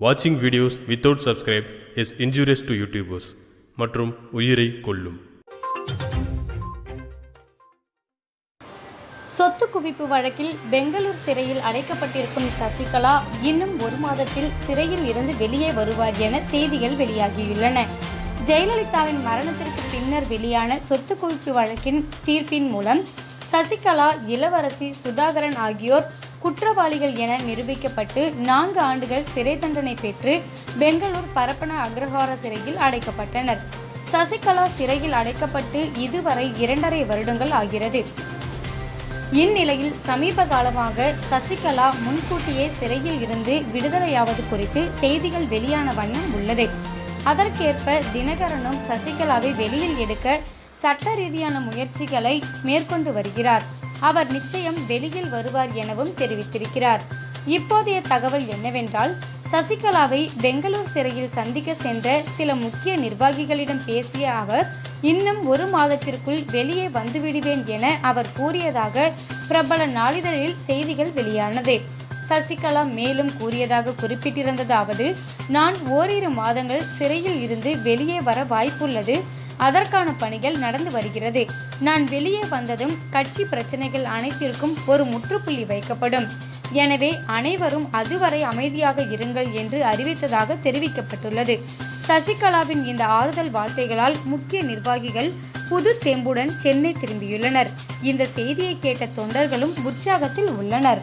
வாட்சிங் videos without subscribe is injurious to YouTubers மற்றும் உயிரை கொல்லும். சொத்து குவிப்பு வழக்கில் பெங்களூர் சிறையில் அடைக்கப்பட்டிருக்கும் சசிகலா இன்னும் ஒரு மாதத்தில் சிறையில் இருந்து வெளியே வருவார் என செய்திகள் வெளியாகியுள்ளன. ஜெயலலிதாவின் மரணத்திற்கு பின்னர் வெளியான சொத்து குவிப்பு வழக்கின் தீர்ப்பின் மூலம் சசிகலா இளவரசி சுதாகரன் ஆகியோர் குற்றவாளிகள் என நிரூபிக்கப்பட்டு நான்கு ஆண்டுகள் சிறை தண்டனை பெற்று பெங்களூர் பரப்பன அக்ரஹார சிறையில் அடைக்கப்பட்டனர். சசிகலா சிறையில் அடைக்கப்பட்டு இதுவரை இரண்டரை வருடங்கள் ஆகிறது. இந்நிலையில் சமீப காலமாக சசிகலா முன்கூட்டியே சிறையில் இருந்து விடுதலையாவது குறித்து செய்திகள் வெளியான வண்ணம் உள்ளது. அதற்கேற்ப தினகரனும் சசிகலாவை வெளியில் எடுக்க சட்ட ரீதியான முயற்சிகளை மேற்கொண்டு வருகிறார். அவர் நிச்சயம் வெளியில் வருவார் எனவும் தெரிவித்திருக்கிறார். இப்போதைய தகவல் என்னவென்றால் சசிகலாவை பெங்களூர் சிறையில் சந்திக்க சென்ற சில முக்கிய நிர்வாகிகளிடம் பேசிய அவர் இன்னும் ஒரு மாதத்திற்குள் வெளியே வந்துவிடுவேன் என அவர் கூறியதாக பிரபல நாளிதழில் செய்திகள் வெளியானது. சசிகலா மேலும் கூறியதாக குறிப்பிட்டிருந்ததாவது நான் ஓரிரு மாதங்கள் சிறையில் இருந்து வெளியே வர வாய்ப்புள்ளது. அதற்கான பணிகள் நடந்து வருகிறது. நான் வெளியே வந்ததும் கட்சி பிரச்சனைகள் அனைத்திற்கும் ஒரு முற்றுப்புள்ளி வைக்கப்படும். எனவே அனைவரும் அதுவரை அமைதியாக இருங்கள் என்று அறிவித்ததாக தெரிவிக்கப்பட்டுள்ளது. சசிகலாவின் இந்த ஆறுதல் வார்த்தைகளால் முக்கிய நிர்வாகிகள் புது தெம்புடன் சென்னை திரும்பியுள்ளனர். இந்த செய்தியை கேட்ட தொண்டர்களும் உற்சாகத்தில் உள்ளனர்.